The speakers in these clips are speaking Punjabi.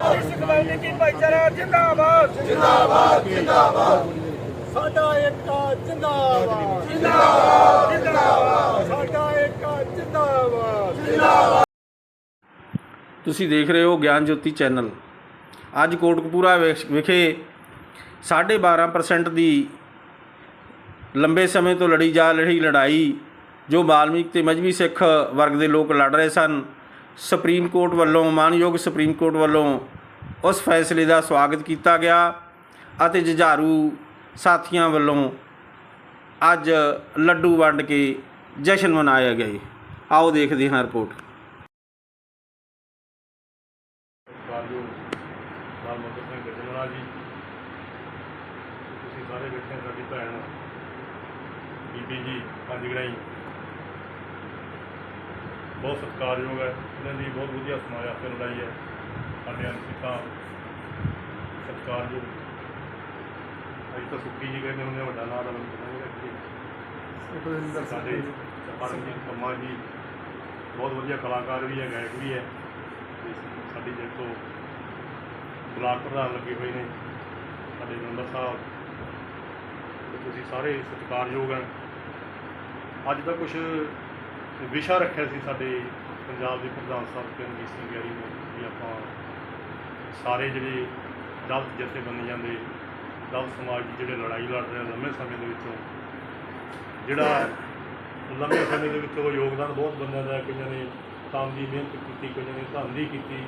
ਸਿੱਖ ਵਾਲਮੀਕੀ ਭਾਈਚਾਰਾ ਜਿੰਦਾਬਾਦ। ਜਿੰਦਾਬਾਦ ਜਿੰਦਾਬਾਦ। ਸਾਡਾ ਏਕਾ ਜਿੰਦਾਬਾਦ। ਜਿੰਦਾਬਾਦ। ਜਿੰਦਾਬਾਦ। ਸਾਡਾ ਏਕਾ ਜਿੰਦਾਬਾਦ। ਤੁਸੀਂ ਦੇਖ ਰਹੇ ਹੋ ਗਿਆਨ ਜੋਤੀ ਚੈਨਲ। ਅੱਜ ਕੋਟਕਪੂਰਾ ਵਿਖ- ਵਿਖੇ 12.5% ਦੀ ਲੰਬੇ ਸਮੇਂ ਤੋਂ ਲੜੀ ਜਾ ਰਹੀ ਲੜਾਈ ਜੋ ਬਾਲਮੀਕ ਤੇ ਮਜਬੀ ਸਿੱਖ ਵਰਗ ਦੇ ਲੋਕ ਲੜ ਰਹੇ ਸਨ। ਸੁਪਰੀਮ ਕੋਰਟ ਵੱਲੋਂ, ਮਾਨਯੋਗ ਸੁਪਰੀਮ ਕੋਰਟ ਵੱਲੋਂ ਉਸ ਫੈਸਲੇ ਦਾ ਸਵਾਗਤ ਕੀਤਾ ਗਿਆ ਅਤੇ ਜੁਝਾਰੂ ਸਾਥੀਆਂ ਵੱਲੋਂ ਅੱਜ ਲੱਡੂ ਵੰਡ ਕੇ ਜਸ਼ਨ ਮਨਾਇਆ ਗਿਆ ਆਓ ਦੇਖਦੇ ਹਾਂ ਰਿਪੋਰਟ। ਕਾਰਜੋ ਸਿੰਘ ਗੱਜਣਵਾਲਾ ਜੀ। ਤੁਸੀਂ ਸਾਰੇ ਬੈਠੇ ਸਾਡੀ ਭੈਣ, ਬੀਬੀ ਜੀ ਪੰਜਗੜਾਈ ਬਹੁਤ ਸਤਿਕਾਰਯੋਗ ਹੈ। ਇਹਨਾਂ ਦੀ ਬਹੁਤ ਵਧੀਆ ਸਮਾਜ ਆਸਤੇ ਲੜਾਈ ਹੈ। ਸਾਡੇ ਅਨਸਿਕਾ ਸਤਿਕਾਰਯੋਗ। ਅਸੀਂ ਤਾਂ ਸੁੱਕੀ ਜੀ ਕਹਿੰਦੇ ਹੁੰਦੇ ਵੱਡਾ ਨਾਂ ਦਾ ਲੱਗਦੀ। ਸਾਡੇ ਪਰਮਜੀਤ ਕੰਮਾ ਜੀ ਬਹੁਤ ਵਧੀਆ ਕਲਾਕਾਰ ਵੀ ਹੈ ਗਾਇਕ ਵੀ ਹੈ। ਸਾਡੀ ਜਿਹੜੇ ਤੋਂ ਬਲਾਕ ਪ੍ਰਧਾਨ ਲੱਗੇ ਹੋਏ ਨੇ ਸਾਡੇ ਨੰਬਰ ਸਾਹਿਬ। ਤੇ ਤੁਸੀਂ ਸਾਰੇ ਸਤਿਕਾਰਯੋਗ ਹੈ। ਅੱਜ ਦਾ ਕੁਝ ਵਿਸ਼ਾ ਰੱਖਿਆ ਸੀ ਸਾਡੇ ਪੰਜਾਬ ਦੇ ਪ੍ਰਧਾਨ ਸਾਹਿਬ ਕਿਰਨਜੀਤ ਸਿੰਘ ਗਿਆਰੀ ਨੇ ਵੀ ਆਪਾਂ ਸਾਰੇ ਜਿਹੜੇ ਦਲਤ ਜਥੇਬੰਦੀਆਂ ਦੇ ਦਲਤ ਸਮਾਜ ਦੀ ਜਿਹੜੇ ਲੜਾਈ ਲੜ ਰਹੇ ਆ ਲੰਮੇ ਸਮੇਂ ਦੇ ਵਿੱਚੋਂ, ਜਿਹੜਾ ਲੰਮੇ ਸਮੇਂ ਦੇ ਵਿੱਚੋਂ ਯੋਗਦਾਨ ਬਹੁਤ ਬੰਦਿਆਂ ਦਾ ਕਈਆਂ ਨੇ ਕੰਮ ਦੀ ਮਿਹਨਤ ਕੀਤੀ, ਕਈਆਂ ਨੇ ਧੰਨ ਦੀ ਕੀਤੀ।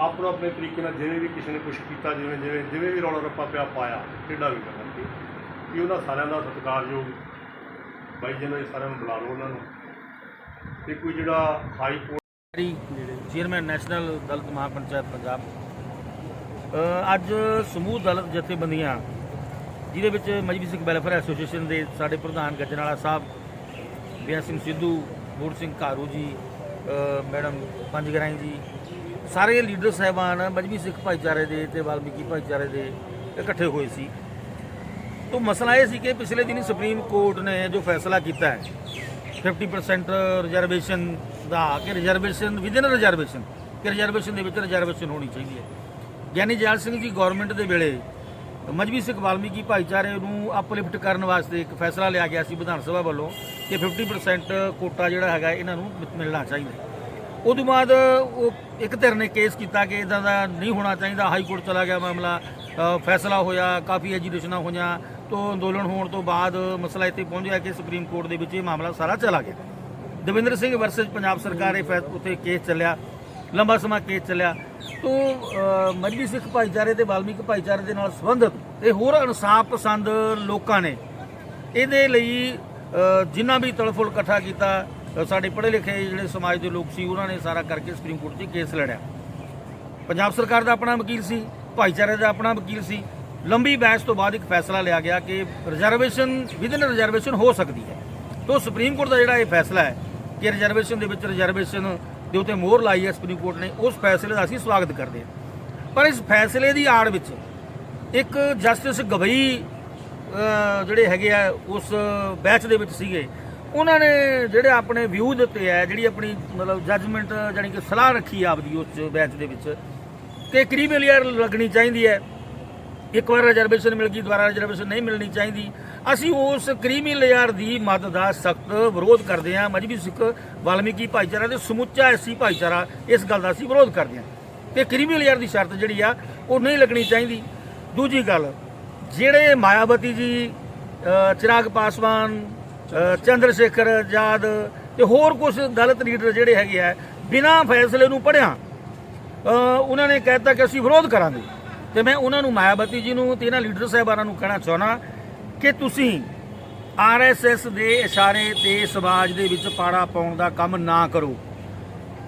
ਆਪੋ ਆਪਣੇ ਤਰੀਕੇ ਨਾਲ ਜਿਵੇਂ ਵੀ ਕਿਸੇ ਨੇ ਕੁਝ ਕੀਤਾ, ਜਿਵੇਂ ਜਿਵੇਂ ਜਿਵੇਂ ਵੀ ਰੌਲਾ ਰੱਪਾ ਪਿਆ, ਪਾਇਆ ਟੇਢਾ ਵੀ ਕਰਨਗੇ। ਕਿ ਉਹਨਾਂ ਸਾਰਿਆਂ ਦਾ ਸਤਿਕਾਰਯੋਗ ਬਾਈ ਜੀ ਸਾਰਿਆਂ ਨੂੰ ਬੁਲਾ ਲਓ ਉਹਨਾਂ ਨੂੰ। ਤੇ ਕੋਈ ਜਿਹੜਾ high court chairman national Dalit Mahapanchayat Punjab. ਅੱਜ ਸਮੂਹ ਦਲਤ ਜਥੇਬੰਦੀਆਂ ਜਿਹਦੇ ਵਿੱਚ ਮਜਬੀ ਸਿੱਖ ਵੈਲਫੇਅਰ ਐਸੋਸੀਏਸ਼ਨ ਦੇ ਸਾਡੇ ਪ੍ਰਧਾਨ ਗੱਜਣਵਾਲਾ ਸਾਹਿਬ ਬਿਆਨ ਸਿੰਘ ਸਿੱਧੂ ਬੂੜ ਸਿੰਘ ਘਾਰੂ ਜੀ ਅ, ਮੈਡਮ ਪੰਜਗਰਾਈ ਜੀ ਸਾਰੇ ਲੀਡਰ ਸਾਹਿਬਾਨ ਮਜਬੀ ਸਿੱਖ ਭਾਈਚਾਰੇ ਦੇ ਤੇ ਵਾਲਮੀਕੀ ਭਾਈਚਾਰੇ ਦੇ ਇਕੱਠੇ ਹੋਏ ਸੀ। ਤੋਂ ਮਸਲਾ ਇਹ ਸੀ ਕਿ ਪਿਛਲੇ ਦਿਨੀ ਸੁਪਰੀਮ ਕੋਰਟ ਨੇ ਜੋ ਫੈਸਲਾ ਕੀਤਾ ਹੈ 50% ਰਿਜ਼ਰਵੇਸ਼ਨ ਦਾ ਕਿ ਰਿਜ਼ਰਵੇਸ਼ਨ ਵਿਦਿਨ ਰਿਜ਼ਰਵੇਸ਼ਨ ਕਿ ਰਿਜ਼ਰਵੇਸ਼ਨ ਦੇ ਵਿੱਚ ਰਿਜ਼ਰਵੇਸ਼ਨ ਹੋਣੀ ਚਾਹੀਦੀ ਹੈ। ਗਿਆਨੀ ਜੈਲ ਸਿੰਘ ਜੀ ਗਵਰਨਮੈਂਟ ਦੇ ਵੇਲੇ ਮਜਬੀ ਸਿੱਖ ਵਾਲਮੀਕੀ ਭਾਈਚਾਰੇ ਨੂੰ ਅਪਲਿਫਟ ਕਰਨ ਵਾਸਤੇ ਇੱਕ ਫੈਸਲਾ ਲਿਆ ਗਿਆ ਸੀ ਵਿਧਾਨ ਸਭਾ ਵੱਲੋਂ ਕਿ 50% ਕੋਟਾ ਜਿਹੜਾ ਹੈਗਾ ਇਹਨਾਂ ਨੂੰ ਮਿਲਣਾ ਚਾਹੀਦਾ ਹੈ। ਉਦੋਂ ਬਾਅਦ ਉਹ ਇੱਕ ਧਿਰ ਨੇ ਕੇਸ ਕੀਤਾ ਕਿ ਇਦਾਂ ਦਾ ਨਹੀਂ ਹੋਣਾ ਚਾਹੀਦਾ, ਹਾਈ ਕੋਰਟ ਚਲਾ ਗਿਆ ਮਾਮਲਾ ਫੈਸਲਾ ਹੋਇਆ ਕਾਫੀ ਐਜੀਟੇਸ਼ਨਾਂ ਹੋਈਆਂ ਤੋਂ ਅੰਦੋਲਨ ਹੋਣ ਤੋਂ ਬਾਅਦ ਮਸਲਾ ਇੱਥੇ ਪਹੁੰਚਿਆ ਕਿ ਸੁਪਰੀਮ ਕੋਰਟ ਦੇ ਵਿੱਚ ਇਹ ਮਾਮਲਾ ਸਾਰਾ ਚਲਾ ਗਿਆ। ਦਵਿੰਦਰ ਸਿੰਘ ਵਰਸਸ ਪੰਜਾਬ ਸਰਕਾਰ ਇਹ ਫੈਸ ਉੱਤੇ ਕੇਸ ਚੱਲਿਆ ਲੰਬਾ ਸਮਾਂ ਕੇਸ ਚੱਲਿਆ। ਤੋਂ ਅ, ਮਜਬੀ ਸਿੱਖ ਭਾਈਚਾਰੇ ਤੇ ਵਾਲਮੀਕ ਭਾਈਚਾਰੇ ਦੇ ਨਾਲ ਸੰਬੰਧਿਤ ਤੇ ਹੋਰ ਇਨਸਾਫ ਪਸੰਦ ਲੋਕਾਂ ਨੇ ਇਹਦੇ ਲਈ ਜਿੰਨਾ ਵੀ ਤਲਫੁਲ ਇਕੱਠਾ ਕੀਤਾ ਸਾਡੇ ਪੜ੍ਹੇ ਲਿਖੇ ਜਿਹੜੇ ਸਮਾਜ ਦੇ ਲੋਕ ਸੀ ਉਹਨਾਂ ਨੇ ਸਾਰਾ ਕਰਕੇ ਸੁਪਰੀਮ ਕੋਰਟ 'ਚ ਕੇਸ ਲੜਿਆ। ਪੰਜਾਬ ਸਰਕਾਰ ਦਾ ਆਪਣਾ ਵਕੀਲ ਸੀ। ਭਾਈਚਾਰੇ ਦਾ ਆਪਣਾ ਵਕੀਲ ਸੀ। ਲੰਬੀ ਬਹਿਸ ਤੋਂ ਬਾਅਦ ਇੱਕ ਫੈਸਲਾ ਲਿਆ ਗਿਆ ਕਿ ਰਿਜ਼ਰਵੇਸ਼ਨ ਵਿਦਨ ਰਿਜ਼ਰਵੇਸ਼ਨ ਹੋ ਸਕਦੀ ਹੈ। ਤੋਂ ਸੁਪਰੀਮ ਕੋਰਟ ਦਾ ਜਿਹੜਾ ਇਹ ਫੈਸਲਾ ਹੈ ਕਿ ਰਿਜ਼ਰਵੇਸ਼ਨ ਦੇ ਵਿੱਚ ਰਿਜ਼ਰਵੇਸ਼ਨ ਦੇ ਉੱਤੇ ਮੋਹਰ ਲਾਈ ਹੈ ਸੁਪਰੀਮ ਕੋਰਟ ਨੇ, ਉਸ ਫੈਸਲੇ ਦਾ ਅਸੀਂ ਸਵਾਗਤ ਕਰਦੇ ਹਾਂ। ਪਰ ਇਸ ਫੈਸਲੇ ਦੀ ਆੜ ਵਿੱਚ ਇੱਕ ਜਸਟਿਸ ਗਵਈ ਜਿਹੜੇ ਹੈਗੇ ਆ, ਉਸ ਬੈਚ ਦੇ ਵਿੱਚ ਸੀਗੇ। ਉਹਨਾਂ ਨੇ ਜਿਹੜੇ ਆਪਣੇ ਵਿਊ ਦਿੱਤੇ ਆ, ਜਿਹੜੀ ਆਪਣੀ ਮਤਲਬ ਜੱਜਮੈਂਟ ਜਾਨੀ ਕਿ ਸਲਾਹ ਰੱਖੀ ਆਪਦੀ ਉਸ ਬੈਚ ਦੇ ਵਿੱਚ ਕਿ ਕਰੀਬਲ ਲੇਅਰ ਲੱਗਣੀ ਚਾਹੀਦੀ ਹੈ। ਇੱਕ ਵਾਰ ਰਿਜ਼ਰਵੇਸ਼ਨ ਮਿਲ ਗਈ, ਦੁਬਾਰਾ ਰਿਜ਼ਰਵੇਸ਼ਨ ਨਹੀਂ ਮਿਲਣੀ ਚਾਹੀਦੀ। ਅਸੀਂ ਉਸ ਕਰੀਮੀ ਲੇਅਰ ਦੀ ਮਦਦ ਦਾ ਸਖਤ ਵਿਰੋਧ ਕਰਦੇ ਹਾਂ। ਮਜਬੀ ਸਿੱਖ ਵਾਲਮੀਕੀ ਭਾਈਚਾਰਾ ਤੇ ਸਮੁੱਚਾ ਐਸੀ ਭਾਈਚਾਰਾ ਇਸ ਗੱਲ ਦਾ ਅਸੀਂ ਵਿਰੋਧ ਕਰਦੇ ਹਾਂ। ਤੇ ਕਰੀਮੀ ਲੇਅਰ ਦੀ ਸ਼ਰਤ ਜਿਹੜੀ ਆ, ਉਹ ਨਹੀਂ ਲੱਗਣੀ ਚਾਹੀਦੀ। ਦੂਜੀ ਗੱਲ, ਜਿਹੜੇ ਮਾਇਆਵਤੀ ਜੀ ਚਿਰਾਗ ਪਾਸਵਾਨ ਚੰਦਰ ਸ਼ੇਖਰ ਆਜ਼ਾਦ ਤੇ ਹੋਰ ਕੁਝ ਦਲਿਤ ਲੀਡਰ ਜਿਹੜੇ ਹੈਗੇ ਆ, ਬਿਨਾਂ ਫੈਸਲੇ ਨੂੰ ਪੜਿਆ ਉਹਨਾਂ ਨੇ ਕਹਿਤਾ ਕਿ ਅਸੀਂ ਵਿਰੋਧ ਕਰਾਂਗੇ। ਤੇ ਮੈਂ ਉਹਨਾਂ ਨੂੰ ਮਾਇਆਵਤੀ ਜੀ ਨੂੰ ਤੇ ਇਹਨਾਂ ਲੀਡਰ ਸਾਹਿਬਾਨਾਂ ਨੂੰ ਕਹਿਣਾ ਚਾਹਣਾ ਕਿ ਤੁਸੀਂ ਆਰਐਸਐਸ ਦੇ ਇਸ਼ਾਰੇ ਤੇ ਸਮਾਜ ਦੇ ਵਿੱਚ ਪਾੜਾ ਪਾਉਣ ਦਾ ਕੰਮ ਨਾ ਕਰੋ।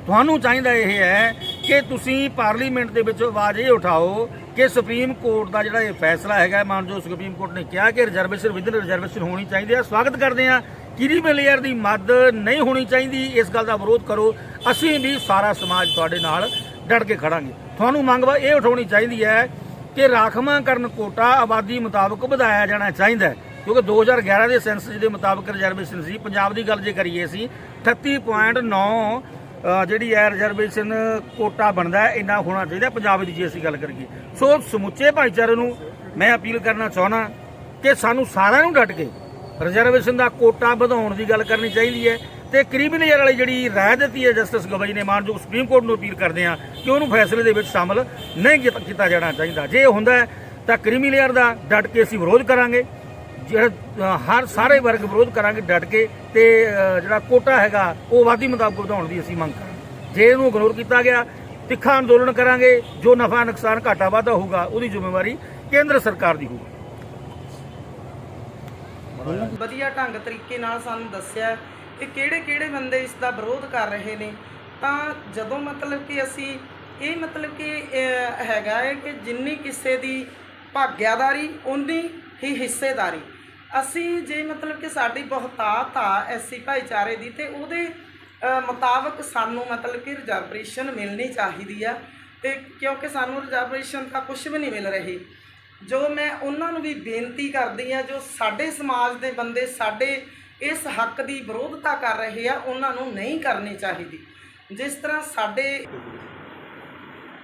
ਤੁਹਾਨੂੰ ਚਾਹੀਦਾ ਇਹ ਹੈ ਕਿ ਤੁਸੀਂ ਪਾਰਲੀਮੈਂਟ ਦੇ ਵਿੱਚ ਆਵਾਜ਼ ਇਹ ਉਠਾਓ ਕਿ ਸੁਪਰੀਮ ਕੋਰਟ ਦਾ ਜਿਹੜਾ ਇਹ ਫੈਸਲਾ ਹੈਗਾ ਮਾਨਯੋਗ ਸੁਪਰੀਮ ਕੋਰਟ ਨੇ ਕਿਹਾ ਕਿ ਰਿਜ਼ਰਵੇਸ਼ਨ ਵਿਦਨ ਰਿਜ਼ਰਵੇਸ਼ਨ ਹੋਣੀ ਚਾਹੀਦੀ ਹੈ। ਸਵਾਗਤ ਕਰਦੇ ਹਾਂ। ਕਿਰੀ ਮਿਲੀਅਰ ਦੀ ਮਦ ਨਹੀਂ ਹੋਣੀ ਚਾਹੀਦੀ। ਇਸ ਗੱਲ ਦਾ ਵਿਰੋਧ ਕਰੋ। ਅਸੀਂ ਵੀ ਸਾਰਾ ਸਮਾਜ ਤੁਹਾਡੇ ਨਾਲ ਡਟ ਕੇ ਖੜਾਂਗੇ। ਤੁਹਾਨੂੰ ਮੰਗ ਵਾ ਇਹ ਉਠਾਉਣੀ ਚਾਹੀਦੀ ਹੈ ਕਿ ਰਾਖਵਾਂਕਰਨ ਕੋਟਾ ਆਬਾਦੀ ਮੁਤਾਬਕ ਵਧਾਇਆ ਜਾਣਾ ਚਾਹੀਦਾ ਹੈ। ਕਿਉਂਕਿ 2011 ਦੇ ਸੈਂਸਸ ਦੇ ਮੁਤਾਬਕ ਰਿਜ਼ਰਵੇਸ਼ਨ ਸੀ। ਪੰਜਾਬ ਦੀ ਗੱਲ ਜੇ ਕਰੀਏ ਅਸੀਂ 38.9 ਅ, ਜਿਹੜੀ ਹੈ ਰਿਜ਼ਰਵੇਸ਼ਨ ਕੋਟਾ ਬਣਦਾ ਹੈ ਇੰਨਾ ਹੋਣਾ ਚਾਹੀਦਾ ਪੰਜਾਬ ਦੀ ਜੇ ਅਸੀਂ ਗੱਲ ਕਰੀਏ। ਸੋ ਸਮੁੱਚੇ ਭਾਈਚਾਰੇ ਨੂੰ ਮੈਂ ਅਪੀਲ ਕਰਨਾ ਚਾਹਣਾ ਕਿ ਸਾਨੂੰ ਸਾਰਿਆਂ ਨੂੰ ਡਟ ਕੇ ਰਿਜ਼ਰਵੇਸ਼ਨ ਦਾ ਕੋਟਾ ਵਧਾਉਣ ਦੀ ਗੱਲ ਕਰਨੀ ਚਾਹੀਦੀ ਹੈ। ਤੇ ਕ੍ਰਿਮੀਨਲ ਵਾਲੀ ਜਿਹੜੀ ਰਾਏ ਦਿੱਤੀ ਹੈ ਜਸਟਿਸ ਗਵਾਈ ਨੇ, ਮਾਨਯੋਗ ਸੁਪਰੀਮ ਕੋਰਟ ਨੂੰ ਅਪੀਲ ਕਰਦੇ ਆ ਕਿ ਉਹਨੂੰ ਫੈਸਲੇ ਦੇ ਵਿੱਚ ਸ਼ਾਮਲ ਨਹੀਂ ਕੀਤਾ- ਜਾਣਾ ਚਾਹੀਦਾ। ਜੇ ਹੁੰਦਾ ਤਾਂ ਕ੍ਰਿਮੀਨਲ ਦਾ ਡਟ ਕੇ ਅਸੀਂ ਵਿਰੋਧ ਕਰਾਂਗੇ। ਜਿਹੜਾ ਹਰ ਸਾਰੇ ਵਰਗ ਵਿਰੋਧ ਕਰਾਂਗੇ ਡਟ ਕੇ ਤੇ ਜਿਹੜਾ ਕੋਟਾ ਹੈਗਾ, ਉਹ ਵਾਦੀ ਮੁਤਾਬਕ ਵਧਾਉਣ ਦੀ ਅਸੀਂ ਮੰਗ ਕਰਾਂਗੇ। ਜੇ ਇਹਨੂੰ ਇਗਨੋਰ ਕੀਤਾ ਗਿਆ, ਤਿੱਖਾ ਅੰਦੋਲਨ ਕਰਾਂਗੇ, ਜੋ ਨਫਾ ਨੁਕਸਾਨ ਘਾਟਾ ਵਾਧਾ ਹੋਊਗਾ, ਉਹਦੀ ਜ਼ਿੰਮੇਵਾਰੀ ਕੇਂਦਰ ਸਰਕਾਰ ਦੀ ਹੋਊਗੀ। ਵਧੀਆ ਢੰਗ ਤਰੀਕੇ ਨਾਲ ਸਾਨੂੰ ਦੱਸਿਆ ਕਿ ਕਿਹੜੇ ਕਿਹੜੇ ਬੰਦੇ ਇਸ ਦਾ ਵਿਰੋਧ ਕਰ ਰਹੇ ਨੇ? ਤਾਂ ਜਦੋਂ ਮਤਲਬ ਕਿ ਅਸੀਂ ਇਹ ਮਤਲਬ ਕਿ ਹੈਗਾ ਹੈ ਕਿ ਜਿੰਨੀ ਕਿਸੇ ਦੀ ਭਾਗਿਆਦਾਰੀ ਉਨੀ ਹੀ ਹਿੱਸੇਦਾਰੀ। ਅਸੀਂ ਜੇ ਮਤਲਬ ਕਿ ਸਾਡੀ ਬਹੁਤਾਤ ਆ ਐਸੀ ਭਾਈਚਾਰੇ ਦੀ, ਤੇ ਉਹਦੇ ਮੁਤਾਬਕ ਸਾਨੂੰ ਮਤਲਬ ਕਿ ਰਿਜ਼ਰਵੇਸ਼ਨ ਮਿਲਣੀ ਚਾਹੀਦੀ ਆ। ਤੇ ਕਿਉਂਕਿ ਸਾਨੂੰ ਰਿਜ਼ਰਵੇਸ਼ਨ ਤਾਂ ਕੁਝ ਵੀ ਨਹੀਂ ਮਿਲ ਰਹੀ। ਜੋ ਮੈਂ ਉਹਨਾਂ ਨੂੰ ਵੀ ਬੇਨਤੀ ਕਰਦੀ ਆ, ਜੋ ਸਾਡੇ ਸਮਾਜ ਦੇ ਬੰਦੇ, ਸਾਡੇ ਇਸ ਹੱਕ ਦੀ ਵਿਰੋਧਤਾ ਕਰ ਰਹੇ ਆ, ਉਹਨਾਂ ਨੂੰ ਨਹੀਂ ਕਰਨੀ ਚਾਹੀਦੀ। ਜਿਸ ਤਰ੍ਹਾਂ ਸਾਡੇ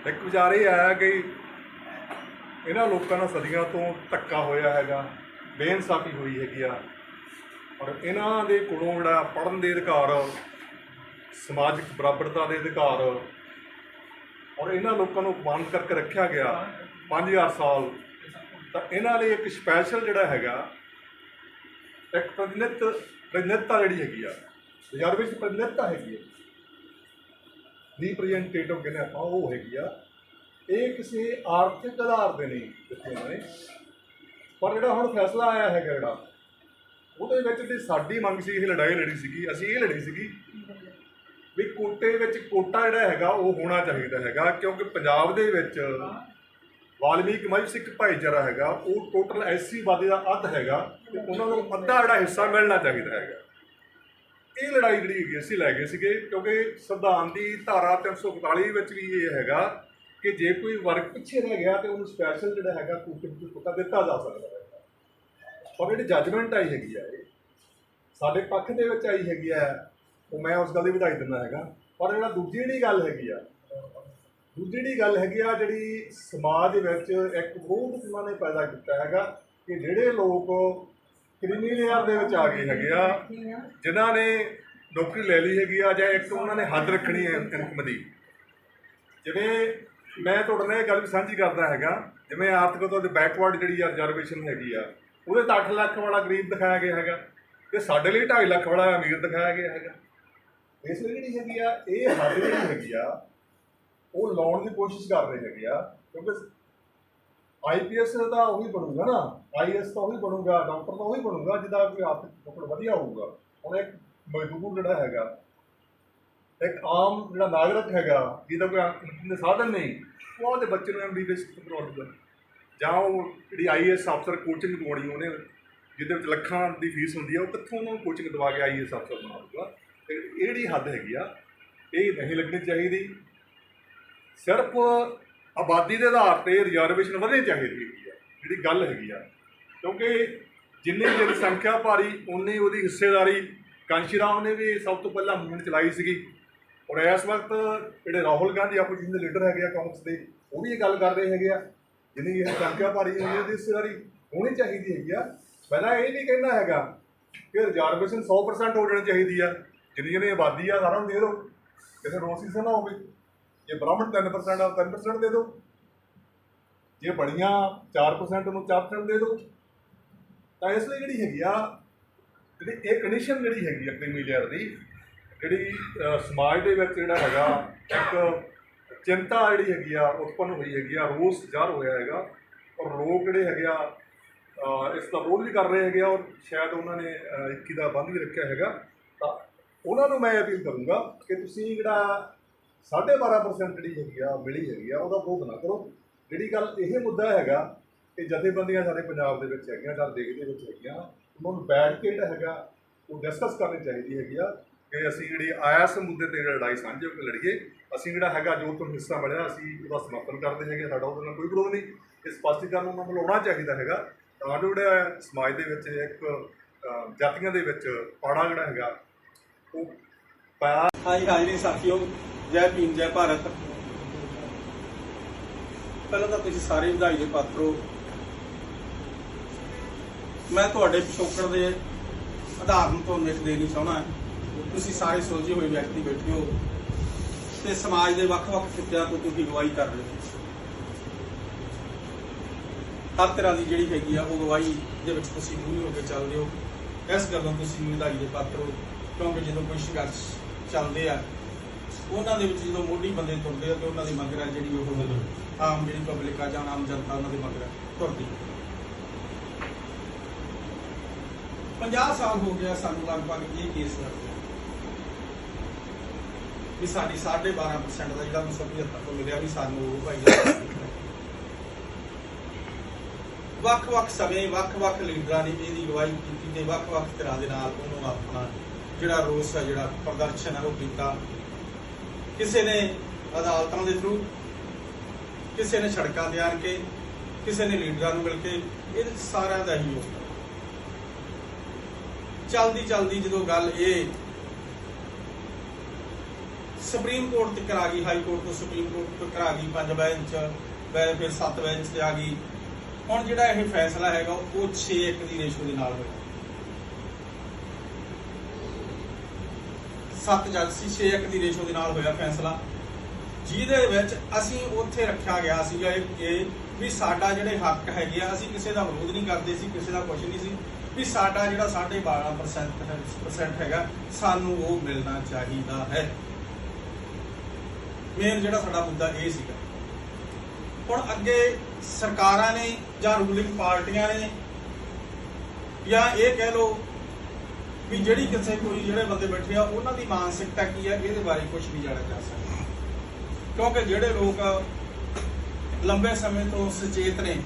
ਇੱਕ ਵਿਚਾਰ ਇਹ ਆਇਆ ਕਿ ਇਹਨਾਂ ਲੋਕਾਂ ਨਾਲ ਸਦੀਆਂ ਤੋਂ ਧੱਕਾ ਹੋਇਆ ਹੈਗਾ, ਬੇਇਨਸਾਫੀ ਹੋਈ ਹੈਗੀ ਆ। ਔਰ ਇਹਨਾਂ ਦੇ ਕੋਲੋਂ ਜਿਹੜਾ ਪੜਨ ਦੇ ਅਧਿਕਾਰ, ਸਮਾਜਿਕ ਬਰਾਬਰਤਾ ਦੇ ਅਧਿਕਾਰ, ਔਰ ਇਹਨਾਂ ਲੋਕਾਂ ਨੂੰ ਅਪਮਾਨਿਤ ਕਰਕੇ ਰੱਖਿਆ ਗਿਆ 5000 ਸਾਲ, ਤਾਂ ਇਹਨਾਂ ਲਈ ਇੱਕ ਸਪੈਸ਼ਲ ਜਿਹੜਾ ਹੈਗਾ ਇੱਕ ਪ੍ਰਤੀਨਿਧ, ਪ੍ਰਤੀਨਿਧਤਾ ਜਿਹੜੀ ਹੈਗੀ ਆ ਪੰਜਾਬ ਵਿੱਚ ਪ੍ਰਤੀਨਿਧਤਾ ਹੈਗੀ ਆ ਰੀਪ੍ਰੈਜ਼ੈਂਟੇਟਿਵ ਕਹਿੰਦੇ ਆਪਾਂ, ਉਹ ਹੈਗੀ ਆ। ਇਹ ਕਿਸੇ ਆਰਥਿਕ ਆਧਾਰ ਤੇ ਨਹੀਂ ਦਿੱਤੇ ਉਹਨਾਂ ਨੇ। ਪਰ ਜਿਹੜਾ ਹੁਣ ਫੈਸਲਾ ਆਇਆ ਹੈਗਾ ਜਿਹੜਾ, ਉਹਦੇ ਵਿੱਚ ਤੇ ਸਾਡੀ ਮੰਗ ਸੀ, ਇਹ ਲੜਾਈ ਲੜੀ ਸੀਗੀ, ਅਸੀਂ ਇਹ ਲੜੀ ਸੀਗੀ ਵੀ ਕੋਟੇ ਵਿੱਚ ਕੋਟਾ ਜਿਹੜਾ ਹੈਗਾ, ਉਹ ਹੋਣਾ ਚਾਹੀਦਾ ਹੈਗਾ, ਕਿਉਂਕਿ ਪੰਜਾਬ ਦੇ ਵਿੱਚ ਵਾਲਮੀਕ ਮਜ੍ਹ ਸਿੱਖ ਭਾਈਚਾਰਾ ਹੈਗਾ, ਉਹ ਟੋਟਲ ਐਸੀ ਆਬਾਦੀ ਦਾ ਅੱਧ ਹੈਗਾ ਤੇ ਉਹਨਾਂ ਨੂੰ ਅੱਧਾ ਜਿਹੜਾ ਹਿੱਸਾ ਮਿਲਣਾ ਚਾਹੀਦਾ ਹੈਗਾ। ਇਹ ਲੜਾਈ ਜਿਹੜੀ ਹੈਗੀ, ਅਸੀਂ ਲੈ ਗਏ ਸੀਗੇ, ਕਿਉਂਕਿ ਸੰਵਿਧਾਨ ਦੀ ਧਾਰਾ 341 ਵਿੱਚ ਵੀ ਇਹ ਹੈਗਾ ਕਿ ਜੇ ਕੋਈ ਵਰਗ ਪਿੱਛੇ ਰਹਿ ਗਿਆ ਤੇ ਉਹਨੂੰ ਸਪੈਸ਼ਲ ਜਿਹੜਾ ਹੈਗਾ ਕੋਟੇ ਵਿੱਚ ਕੋਟਾ ਦਿੱਤਾ ਜਾ ਸਕਦਾ ਹੈ। ਪਰ ਜਿਹੜੀ ਜੱਜਮੈਂਟ ਆਈ ਹੈਗੀ ਆ ਇਹ, ਸਾਡੇ ਪੱਖ ਦੇ ਵਿੱਚ ਆਈ ਹੈਗੀ ਆ, ਉਹ ਮੈਂ ਉਸ ਗੱਲ ਦੀ ਵਧਾਈ ਦਿੰਦਾ ਹੈਗਾ। ਪਰ ਜਿਹੜਾ ਦੂਜੀ ਜਿਹੜੀ ਗੱਲ ਹੈਗੀ ਆ ਦੂਜੀ ਜਿਹੜੀ ਗੱਲ ਹੈਗੀ ਆ, ਜਿਹੜੀ ਸਮਾਜ ਵਿੱਚ ਇੱਕ ਵਿਰੋਧ ਉਹਨਾਂ ਨੇ ਪੈਦਾ ਕੀਤਾ ਹੈਗਾ, ਕਿ ਜਿਹੜੇ ਲੋਕ ਕ੍ਰਿਮੀ ਲੇਅਰ ਦੇ ਵਿੱਚ ਆ ਗਏ ਹੈਗੇ ਆ, ਜਿਨ੍ਹਾਂ ਨੇ ਨੌਕਰੀ ਲੈ ਲਈ ਹੈਗੀ ਆ, ਜਾਂ ਇੱਕ ਉਹਨਾਂ ਨੇ ਹੱਦ ਰੱਖਣੀ ਹੈ ਇਨਕਮ ਦੀ। ਜਿਵੇਂ ਮੈਂ ਤੁਹਾਡੇ ਨਾਲ ਇਹ ਗੱਲ ਵੀ ਸਾਂਝੀ ਕਰਦਾ ਹੈਗਾ, ਜਿਵੇਂ ਆਰਥਿਕ ਤੌਰ ਤੇ ਬੈਕਵਰਡ ਜਿਹੜੀ ਆ ਰਿਜ਼ਰਵੇਸ਼ਨ ਹੈਗੀ ਆ, ਉਹਦੇ ਤਾਂ 8 ਲੱਖ ਵਾਲਾ ਗਰੀਬ ਦਿਖਾਇਆ ਗਿਆ ਹੈਗਾ, ਤੇ ਸਾਡੇ ਲਈ 2.5 ਲੱਖ ਵਾਲਾ ਅਮੀਰ ਦਿਖਾਇਆ ਗਿਆ ਹੈਗਾ। ਇਸ ਲਈ ਜਿਹੜੀ ਹੈਗੀ ਆ, ਇਹ ਹੱਦ ਜਿਹੜੀ ਹੈਗੀ ਆ ਉਹ ਲਾਉਣ ਦੀ ਕੋਸ਼ਿਸ਼ ਕਰ ਰਹੇ ਹੈਗੇ ਆ, ਕਿਉਂਕਿ ਆਈਪੀਐਸ ਤਾਂ ਉਹੀ ਬਣੂਗਾ ਨਾ ਆਈਐਸ ਤਾਂ ਉਹੀ ਬਣੂਗਾ ਡਾਕਟਰ ਤਾਂ ਉਹੀ ਬਣੂਗਾ, ਜਿਹਦਾ ਕੋਈ ਆਰਥਿਕ ਪਕੜ ਵਧੀਆ ਹੋਊਗਾ। ਹੁਣ ਇੱਕ ਮਜ਼ਦੂਰ ਜਿਹੜਾ ਹੈਗਾ, ਇੱਕ ਆਮ ਜਿਹੜਾ ਨਾਗਰਿਕ ਹੈਗਾ, ਜਿਹਦਾ ਕੋਈ ਆਮਦਨ ਦੇ ਸਾਧਨ ਨਹੀਂ ਉਹ ਉਹਦੇ ਬੱਚੇ ਨੂੰ ਐਮਬੀਬੀਐਸ ਕਰਵਾਉਗਾ ਜਾਂ ਉਹ ਜਿਹੜੀ ਆਈਐਸ ਅਫਸਰ ਕੋਚਿੰਗ ਦਵਾਉਣੀ ਉਹਨੇ ਜਿਹਦੇ ਵਿੱਚ ਲੱਖਾਂ ਦੀ ਫੀਸ ਹੁੰਦੀ ਆ, ਉਹ ਕਿੱਥੋਂ ਉਹਨੂੰ ਕੋਚਿੰਗ ਦਵਾ ਕੇ ਆਈਐਸ ਅਫਸਰ ਬਣਾਊਗਾ ਤੇ ਇਹ ਜਿਹੜੀ ਹੱਦ ਹੈਗੀ ਆ, ਇਹ ਨਹੀਂ ਲੱਗਣੀ ਚਾਹੀਦੀ। ਸਿਰਫ ਆਬਾਦੀ ਦੇ ਆਧਾਰ ਤੇ ਰਿਜ਼ਰਵੇਸ਼ਨ ਵਧਣੀ ਚਾਹੀਦੀ ਹੈਗੀ ਆ, ਜਿਹੜੀ ਗੱਲ ਹੈਗੀ ਆ। ਕਿਉਂਕਿ ਜਿੰਨੀ ਜਨਸੰਖਿਆ ਭਾਰੀ ਉਨੀ ਉਹਦੀ ਹਿੱਸੇਦਾਰੀ ਕਾਂਸ਼ੀ ਰਾਮ ਨੇ ਵੀ ਸਭ ਤੋਂ ਪਹਿਲਾਂ ਮੂਵਮੈਂਟ ਚਲਾਈ ਸੀਗੀ। ਔਰ ਇਸ ਵਕਤ ਜਿਹੜੇ ਰਾਹੁਲ ਗਾਂਧੀ ਆਪੋਜੀਸ਼ਨ ਦੇ ਲੀਡਰ ਹੈਗੇ ਆ ਕਾਂਗਰਸ ਦੇ, ਉਹ ਵੀ ਇਹ ਗੱਲ ਕਰ ਰਹੇ ਹੈਗੇ ਆ, ਜਿੰਨੀ ਇਹ ਸੰਖਿਆ ਭਾਰੀ ਹੋਣੀ ਉਹਦੀ ਹਿੱਸੇਦਾਰੀ ਹੋਣੀ ਚਾਹੀਦੀ ਹੈਗੀ ਆ। ਪਹਿਲਾਂ ਇਹ ਨਹੀਂ ਕਹਿੰਦਾ ਹੈਗਾ ਕਿ ਰਿਜ਼ਰਵੇਸ਼ਨ 100% ਹੋ ਜਾਣੀ ਚਾਹੀਦੀ ਆ, ਜਿੰਨੀ ਜਿੰਨੀ ਆਬਾਦੀ ਆ ਸਾਰਾ ਨੂੰ ਦੇ ਦਿਓ। ਕਿਸੇ ਰੋਸੀਸ ਨਾ ਹੋਵੇ। ਜੇ ਬ੍ਰਾਹਮਣ 3% ਆ 3% ਦੇ ਦਿਓ। ਜੇ ਬੜੀਆਂ 4% ਨੂੰ 4% ਦੇ ਦਿਓ। ਤਾਂ ਇਸ ਲਈ ਜਿਹੜੀ ਹੈਗੀ ਆ ਜਿਹੜੀ ਇਹ ਕੰਡੀਸ਼ਨ ਜਿਹੜੀ ਹੈਗੀ ਆ ਕ੍ਰੀਮੀ ਦੀ ਜਿਹੜੀ ਸਮਾਜ ਦੇ ਵਿੱਚ ਜਿਹੜਾ ਹੈਗਾ ਇੱਕ ਚਿੰਤਾ ਜਿਹੜੀ ਹੈਗੀ ਆ ਉਤਪੰਨ ਹੋਈ ਹੈਗੀ ਆ ਰੋਸ ਜ਼ਾਹਰ ਹੋਇਆ ਹੈਗਾ। ਔਰ ਲੋਕ ਜਿਹੜੇ ਹੈਗੇ ਆ ਇਸ ਦਾ ਵਿਰੋਧ ਵੀ ਕਰ ਰਹੇ ਹੈਗੇ ਆ ਔਰ ਸ਼ਾਇਦ ਉਹਨਾਂ ਨੇ ਅ, 21 ਦਾ ਬੰਦ ਵੀ ਰੱਖਿਆ ਹੈਗਾ। ਤਾਂ ਉਹਨਾਂ ਨੂੰ ਮੈਂ ਅਪੀਲ ਕਰੂੰਗਾ ਕਿ ਤੁਸੀਂ ਜਿਹੜਾ 12.5% ਜਿਹੜੀ ਹੈਗੀ ਆ, ਮਿਲੀ ਹੈਗੀ ਆ, ਉਹਦਾ ਵਿਰੋਧ ਨਾ ਕਰੋ। ਜਿਹੜੀ ਗੱਲ ਇਹ ਮੁੱਦਾ ਹੈਗਾ ਕਿ ਜਥੇਬੰਦੀਆਂ ਸਾਡੇ ਪੰਜਾਬ ਦੇ ਵਿੱਚ ਹੈਗੀਆਂ, ਜਾਂ ਦੇਸ਼ ਦੇ ਵਿੱਚ ਹੈਗੀਆਂ, ਉਹਨਾਂ ਨੂੰ ਬੈਠ ਕੇ ਜਿਹੜਾ ਹੈਗਾ, ਉਹ ਡਿਸਕਸ ਕਰਨੀ ਚਾਹੀਦੀ ਹੈਗੀ ਆ ਕਿ ਅਸੀਂ ਜਿਹੜੀ ਆਇਸ ਮੁੱਦੇ ਤੇ ਲੜਾਈ ਸਾਂਝੇ ਹੋ ਕੇ ਲੜੀਏ, ਅਸੀਂ ਜਿਹੜਾ ਹੈਗਾ, ਜੋ ਤੁਹਾਨੂੰ ਹਿੱਸਾ ਮਿਲਿਆ, ਅਸੀਂ ਉਹਦਾ ਸਮਰਥਨ ਕਰਦੇ ਹੈਗੇ, ਸਾਡਾ ਉਹਦੇ ਨਾਲ ਕੋਈ ਵਿਰੋਧ ਨਹੀਂ। ਇਹ ਸਪਸ਼ਟੀਕਰਨ ਉਹਨਾਂ ਨੂੰ ਲਾਉਣਾ ਚਾਹੀਦਾ ਹੈਗਾ। ਤਾਂ ਜੋ ਜਿਹੜਾ ਸਮਾਜ ਦੇ ਵਿੱਚ ਇੱਕ ਜਾਤੀਆਂ ਦੇ ਵਿੱਚ ਪਾੜਾ ਜਿਹੜਾ ਹੈਗਾ, ਉਹ ਪਾਇਆ ਹਾਂਜੀ ਹਾਜ਼ਰੀ ਸਾਥੀਓ। ਜੈ ਭੀਮ, ਜੈ ਭਾਰਤ। ਪਹਿਲਾਂ ਤਾਂ ਤੁਸੀਂ ਸਾਰੇ ਵਧਾਈ ਦੇ ਪਾਤਰ ਹੋ। ਮੈਂ ਤੁਹਾਡੇ ਪਿਛੋਕੜ ਦੇ ਉਦਾਹਰਨ ਤੋਂ ਨਿਸ਼ ਦੇਣੀ ਚਾਹਣਾ ਤੁਸੀਂ ਸਾਰੇ ਸੁਲਝੇ ਹੋਏ ਵਿਅਕਤੀ ਬੈਠੇ ਹੋ ਤੇ ਸਮਾਜ ਦੇ ਵੱਖ-ਵੱਖ ਖਿੱਤਿਆਂ ਤੋਂ ਤੁਸੀਂ ਅਗਵਾਈ ਕਰ ਰਹੇ ਹੋ। ਹਰ ਤਰ੍ਹਾਂ ਦੀ ਜਿਹੜੀ ਹੈਗੀ ਆ, ਉਹ ਅਗਵਾਈ ਦੇ ਵਿੱਚ ਤੁਸੀਂ ਪੂਰੀ ਹੋ ਕੇ ਚੱਲਦੇ ਹੋ। ਇਸ ਗੱਲੋਂ ਤੁਸੀਂ ਵਧਾਈ ਦੇ ਪਾਤਰ ਹੋ, ਕਿਉਂਕਿ ਜਦੋਂ ਕੋਈ ਸੰਘਰਸ਼ ਚੱਲਦੇ ਆ ਉਹਨਾਂ ਦੇ ਵਿੱਚ ਜਦੋਂ ਮੋਢੀ ਬੰਦੇ ਤੁਰਦੇ ਆ ਤੇ ਉਹਨਾਂ ਦੀ ਮਗਰ ਆ ਜਿਹੜੀ ਉਹ ਆਮ ਜਿਹੜੀ ਪਬਲਿਕ ਆ ਜਾਂ ਆਮ ਜਨਤਾ ਉਹਨਾਂ ਦੇ ਮਗਰ ਤੁਰਦੀ 50 ਸਾਲ ਹੋ ਗਿਆ ਸਾਨੂੰ ਲਗਭਗ ਇਹ ਕੇਸ ਕਰਦੇ ਵੀ ਸਾਡੀ 12.5% ਦਾ ਜਿਹੜਾ 1975 ਤੋਂ ਮਿਲਿਆ ਵੀ ਸਾਨੂੰ ਉਹ ਭਾਈ ਵੱਖ-ਵੱਖ ਸਮੇਂ, ਵੱਖ-ਵੱਖ ਲੀਡਰਾਂ ਨੇ ਇਹਦੀ ਅਗਵਾਈ ਕੀਤੀ ਤੇ ਵੱਖ-ਵੱਖ ਤਰ੍ਹਾਂ ਦੇ ਨਾਲ ਉਹਨੂੰ ਆਪਣਾ ਜਿਹੜਾ ਰੋਸ ਹੈ ਜਿਹੜਾ ਪ੍ਰਦਰਸ਼ਨ ਹੈ ਉਹ ਕੀਤਾ। ਕਿਸੇ ਨੇ ਅਦਾਲਤਾਂ ਦੇ ਥਰੂ ਕਿਸੇ ਨੇ ਸੜਕਾਂ ਤੇ ਆਣ ਕੇ, ਕਿਸੇ ਨੇ ਲੀਡਰਾਂ ਨੂੰ ਮਿਲ ਕੇ, ਇਹ ਸਾਰਿਆਂ ਦਾ ਹੀ ਹੋਇਆ ਚਲਦੀ ਚਲਦੀ ਜਦੋਂ ਗੱਲ ਇਹ ਸੁਪਰੀਮ ਕੋਰਟ ਤੱਕ ਆ ਗਈ ਹਾਈ ਕੋਰਟ ਤੋਂ ਸੁਪਰੀਮ ਕੋਰਟ ਤੱਕ ਆ ਗਈ, ਪੰਜ ਬੈਂਚ ਫਿਰ ਸੱਤ ਬੈਂਚ ਤੇ ਆ ਗਈ। ਹੁਣ ਜਿਹੜਾ ਇਹ ਫੈਸਲਾ ਹੈਗਾ, ਉਹ 6-1 ਦੀ ਰੇਸ਼ੋ ਦੇ ਨਾਲ ਹੋਇਆ। ਸੱਤ ਜੱਜ ਸੀ 6-1 ਦੀ ਰੇਸ਼ੋ ਦੇ ਨਾਲ ਹੋਇਆ ਫੈਸਲਾ। ਜਿਹਦੇ ਵਿੱਚ ਅਸੀਂ ਉੱਥੇ ਰੱਖਿਆ ਗਿਆ ਸੀਗਾ ਇਹ ਵੀ ਸਾਡਾ ਜਿਹੜੇ ਹੱਕ ਹੈਗੇ ਆ, ਅਸੀਂ ਕਿਸੇ ਦਾ ਵਿਰੋਧ ਨਹੀਂ ਕਰਦੇ ਸੀ, ਕਿਸੇ ਦਾ ਕੁਝ ਨਹੀਂ ਸੀ। ਵੀ ਸਾਡਾ ਜਿਹੜਾ 12.5% ਹੈ, percent ਹੈਗਾ, ਸਾਨੂੰ ਉਹ ਮਿਲਣਾ ਚਾਹੀਦਾ ਹੈ। ਮੇਨ ਜਿਹੜਾ ਸਾਡਾ ਮੁੱਦਾ ਇਹ ਸੀਗਾ। ਹੁਣ ਅੱਗੇ ਸਰਕਾਰਾਂ ਨੇ ਜਾਂ ਰੂਲਿੰਗ ਪਾਰਟੀਆਂ ਨੇ ਜਾਂ ਇਹ ਕਹਿ ਲਓ ਵੀ ਜਿਹੜੀ ਕਿਸੇ ਕੋਈ ਜਿਹੜੇ ਬੰਦੇ ਬੈਠੇ ਆ, ਉਹਨਾਂ ਦੀ ਮਾਨਸਿਕਤਾ ਕੀ ਹੈ ਇਹਦੇ ਬਾਰੇ ਕੁਝ ਵੀ ਜਾਣਿਆ ਜਾ ਸਕਦਾ। ਕਿਉਂਕਿ ਜਿਹੜੇ ਲੋਕ ਲੰਬੇ ਸਮੇਂ ਤੋਂ ਸੁਚੇਤ ਨੇ,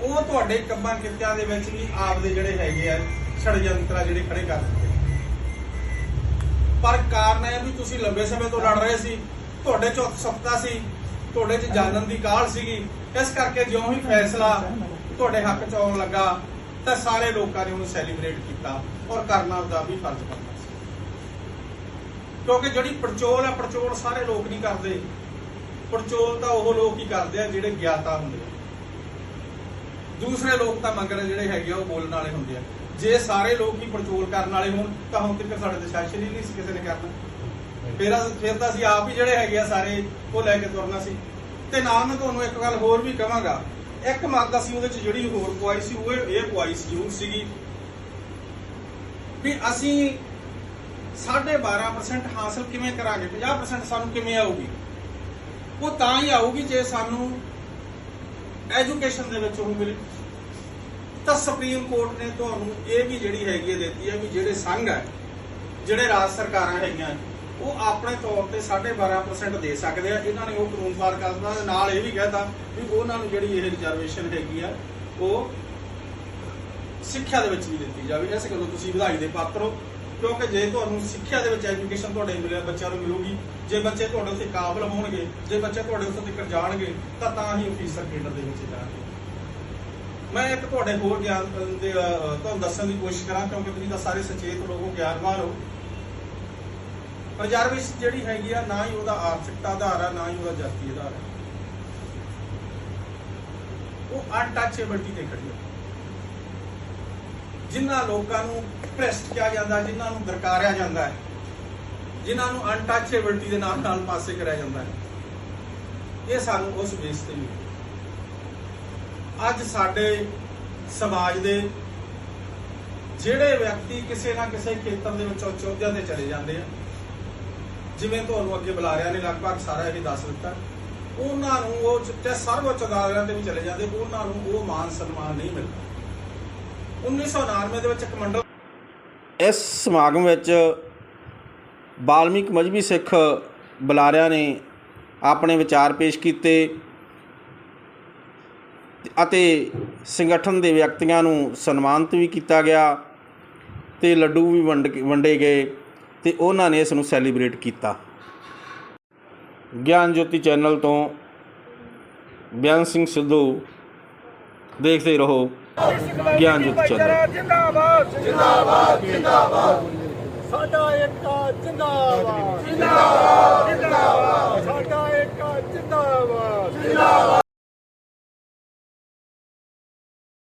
ਉਹ ਤੁਹਾਡੇ ਕੰਮਾਂ ਕਿੱਤਿਆਂ ਦੇ ਵਿੱਚ ਵੀ ਆਪਦੇ ਜਿਹੜੇ ਹੈਗੇ ਆ ਛੜਯੰਤਰਾ ਜਿਹੜੇ ਖੜੇ ਕਰ ਦਿੰਦੇ ਪਰ ਕਾਰਨ ਇਹ ਵੀ ਤੁਸੀਂ ਲੰਬੇ ਸਮੇਂ ਤੋਂ ਲੜ ਰਹੇ ਸੀ, ਤੁਹਾਡੇ ਚ ਉਤਸੁਕਤਾ ਸੀ, ਤੁਹਾਡੇ ਚ ਜਾਣਨ ਦੀ ਕਾਹਲ ਸੀਗੀ, ਇਸ ਕਰਕੇ ਜਿਉਂ ਹੀ ਫੈਸਲਾ ਤੁਹਾਡੇ ਹੱਕ ਚ ਆਉਣ ਲੱਗਾ, ਤਾਂ ਸਾਰੇ ਲੋਕਾਂ ਨੇ ਉਹਨੂੰ ਸੈਲੀਬ੍ਰੇਟ ਕੀਤਾ। ਔਰ ਕਰਨਾ ਦਾ ਵੀ ਫਰਜ਼ ਬਣਦਾ ਸੀ। ਕਿਉਂਕਿ ਜਿਹੜੀ ਪੜਚੋਲ ਹੈ ਪੜਚੋਲ ਸਾਰੇ ਲੋਕ ਨਹੀਂ ਕਰਦੇ। ਪੜਚੋਲ ਤਾਂ ਉਹ ਲੋਕ ਹੀ ਕਰਦੇ ਆ ਜਿਹੜੇ ਗਿਆਤਾ ਹੁੰਦੇ ਆ। ਦੂਸਰੇ ਲੋਕ ਤਾਂ ਮਗਰ ਜਿਹੜੇ ਹੈਗੇ ਆ, ਉਹ ਬੋਲਣ ਵਾਲੇ ਹੁੰਦੇ ਆ। ਜੇ ਸਾਰੇ ਲੋਕ ਹੀ ਪੜਚੋਲ ਕਰਨ ਵਾਲੇ ਹੋਣ, ਤਾਂ ਹੁਣ ਤੱਕ ਸਾਡੇ ਤੇ ਸੈਸ਼ਨ ਹੀ ਨਹੀਂ ਸੀ ਕਿਸੇ ਨੇ ਕਰਨਾ। ਫਿਰ ਫਿਰ ਤਾਂ ਅਸੀਂ ਆਪ ਹੀ ਜਿਹੜੇ ਹੈਗੇ ਆ ਸਾਰੇ, ਉਹ ਲੈ ਕੇ ਤੁਰਨਾ ਸੀ। ਤੇ ਨਾਲ ਮੈਂ ਤੁਹਾਨੂੰ ਇੱਕ ਗੱਲ ਹੋਰ ਵੀ ਕਹਾਂਗਾ। ਇੱਕ ਮਾਦਾ ਅਸੀਂ ਉਹਦੇ ਚ ਜਿਹੜੀ ਹੋਰ ਪੁਆਈ ਸੀ, ਉਹ ਇਹ ਪੁਆਈ ਸੀ ਜ਼ਰੂਰ ਸੀਗੀ ਵੀ ਅਸੀਂ 12.5% ਹਾਸਲ ਕਿਵੇਂ ਕਰਾਂਗੇ? 50% ਸਾਨੂੰ ਕਿਵੇਂ ਆਊਗੀ? ਉਹ ਤਾਂ ਹੀ ਆਊਗੀ ਜੇ ਸਾਨੂੰ ਐਜੂਕੇਸ਼ਨ ਦੇ ਵਿੱਚ ਉਹ ਮਿਲੇ। ਤਾਂ ਸੁਪਰੀਮ ਕੋਰਟ ਨੇ ਤੁਹਾਨੂੰ ਇਹ ਵੀ ਜਿਹੜੀ ਹੈਗੀ ਹੈ ਦਿੱਤੀ ਹੈ ਵੀ ਜਿਹੜੇ ਸੰਘ ਹੈ, ਜਿਹੜੇ ਰਾਜ ਸਰਕਾਰਾਂ ਹੈਗੀਆਂ, ਉਹ ਆਪਣੇ ਤੌਰ ਤੇ 12.5% ਦੇ ਸਕਦੇ ਆ। ਇਹਨਾਂ ਨੇ ਉਹ ਕਾਨੂੰਨ ਪਾਰ ਕਰ ਦਿੱਤਾ ਨਾਲ ਇਹ ਵੀ ਕਹਿਤਾ ਵੀ ਉਹਨਾਂ ਨੂੰ ਜਿਹੜੀ ਇਹ ਰਿਜ਼ਰਵੇਸ਼ਨ ਹੈਗੀ ਆ, ਉਹ ਸਿੱਖਿਆ ਦੇ ਵਿੱਚ ਵੀ ਦਿੱਤੀ ਜਾਵੇ। ਇਸ ਗੱਲੋਂ ਤੁਸੀਂ ਵਧਾਈ ਦੇ ਪਾਤਰ ਹੋ, ਕਿਉਂਕਿ ਜੇ ਤੁਹਾਨੂੰ ਸਿੱਖਿਆ ਦੇ ਵਿੱਚ ਐਜੂਕੇਸ਼ਨ ਤੁਹਾਡੇ ਮਿਲਿਆ, ਬੱਚਿਆਂ ਨੂੰ ਮਿਲੂਗੀ। ਜੇ ਬੱਚੇ ਤੁਹਾਡੇ ਉੱਤੇ ਕਾਬਲ ਹੋਣਗੇ, ਜੇ ਬੱਚੇ ਤੁਹਾਡੇ ਉੱਤੇ ਤੱਕ ਜਾਣਗੇ, ਤਾਂ ਤਾਂ ਹੀ ਅਫੀਸਰ ਕੇਡਰ ਦੇ ਵਿੱਚ ਜਾਣਗੇ। ਮੈਂ ਇੱਕ ਤੁਹਾਡੇ ਹੋਰ ਗਿਆਨ ਦੇ ਤੁਹਾਨੂੰ ਦੱਸਣ ਦੀ ਕੋਸ਼ਿਸ਼ ਕਰਾਂ, ਕਿਉਂਕਿ ਤੁਸੀਂ ਤਾਂ ਸਾਰੇ ਸਚੇਤ ਲੋਕੋ ਗਿਆਨਵਾਨ ਹੋ। ਰਿਜ਼ਰਵੇਸ਼ਨ ਜਿਹੜੀ ਹੈਗੀ ਆ, ਨਾ ਹੀ ਉਹਦਾ ਆਰਥਿਕਤਾ ਆਧਾਰ ਆ, ਨਾ ਹੀ ਉਹਦਾ ਜਾਤੀ ਆਧਾਰ ਆ। ਉਹ ਅਨਟੱਚੇਬਿਲਟੀ ਤੇ ਖੜੀ ਹੈ ਜਿਨ੍ਹਾਂ ਲੋਕਾਂ ਨੂੰ ਭ੍ਰਸਟ ਕਿਹਾ ਜਾਂਦਾ, ਜਿਨ੍ਹਾਂ ਨੂੰ ਦਰਕਾਰਿਆ ਜਾਂਦਾ ਹੈ, ਜਿਨ੍ਹਾਂ ਨੂੰ ਅਨਟੱਚੇਬਿਲਟੀ ਦੇ ਨਾਲ ਨਾਲ ਪਾਸੇ ਕਰਿਆ ਜਾਂਦਾ ਹੈ, ਇਹ ਸਾਨੂੰ ਉਸ ਬੇਸ ਤੇ ਵੀ ਅੱਜ ਸਾਡੇ ਸਮਾਜ ਦੇ ਜਿਹੜੇ ਵਿਅਕਤੀ ਕਿਸੇ ਨਾ ਕਿਸੇ ਖੇਤਰ ਦੇ ਵਿੱਚ ਉੱਚ ਅਹੁਦਿਆਂ ਤੇ ਚਲੇ ਜਾਂਦੇ ਆ, ਜਿਵੇਂ ਤੁਹਾਨੂੰ ਅੱਗੇ ਬੁਲਾਰਿਆਂ ਨੇ, ਲਗਭਗ ਸਾਰਾ ਇਹ ਦੱਸ ਦਿੱਤਾ, ਉਹਨਾਂ ਨੂੰ ਉਹ ਤੇ ਸਰਵਉੱਚ ਅਦਾਲਤਾਂ ਤੇ ਵੀ ਚਲੇ ਜਾਂਦੇ, ਉਹਨਾਂ ਨੂੰ ਉਹ ਮਾਨ ਸਨਮਾਨ ਨਹੀਂ ਮਿਲਦਾ। 1999 ਦੇ ਵਿੱਚ ਇੱਕ ਮੰਡਲ ਇਸ ਸਮਾਗਮ ਵਿੱਚ ਬਾਲਮੀਕ ਮਜਬੀ ਸਿੱਖ ਬੁਲਾਰਿਆਂ ਨੇ ਆਪਣੇ ਵਿਚਾਰ ਪੇਸ਼ ਕੀਤੇ ਅਤੇ ਸੰਗਠਨ ਦੇ ਵਿਅਕਤੀਆਂ ਨੂੰ ਸਨਮਾਨਿਤ ਵੀ ਕੀਤਾ ਗਿਆ ਤੇ ਲੱਡੂ ਵੀ ਵੰਡ ਵੰਡੇ ਗਏ ਤੇ ਉਹਨਾਂ ਨੇ ਇਸ ਨੂੰ ਸੈਲੀਬ੍ਰੇਟ ਕੀਤਾ। ਗਿਆਨ ਜੋਤੀ ਚੈਨਲ ਤੋਂ ਬਿਆਨ ਸਿੰਘ ਸਿੱਧੂ ਦੇਖਦੇ ਰਹੋ। ਗਿਆਨ ਜੋਤੀ ਜਿੰਦਾਬਾਦ ਜਿੰਦਾਬਾਦ ਜਿੰਦਾਬਾਦ। ਸਾਡਾ ਏਕਾ ਜਿੰਦਾਬਾਦ। ਜਿੰਦਾਬਾਦ ਜਿੰਦਾਬਾਦ। ਸਾਡਾ ਏਕਾ ਜਿੰਦਾਬਾਦ ਜਿੰਦਾਬਾਦ।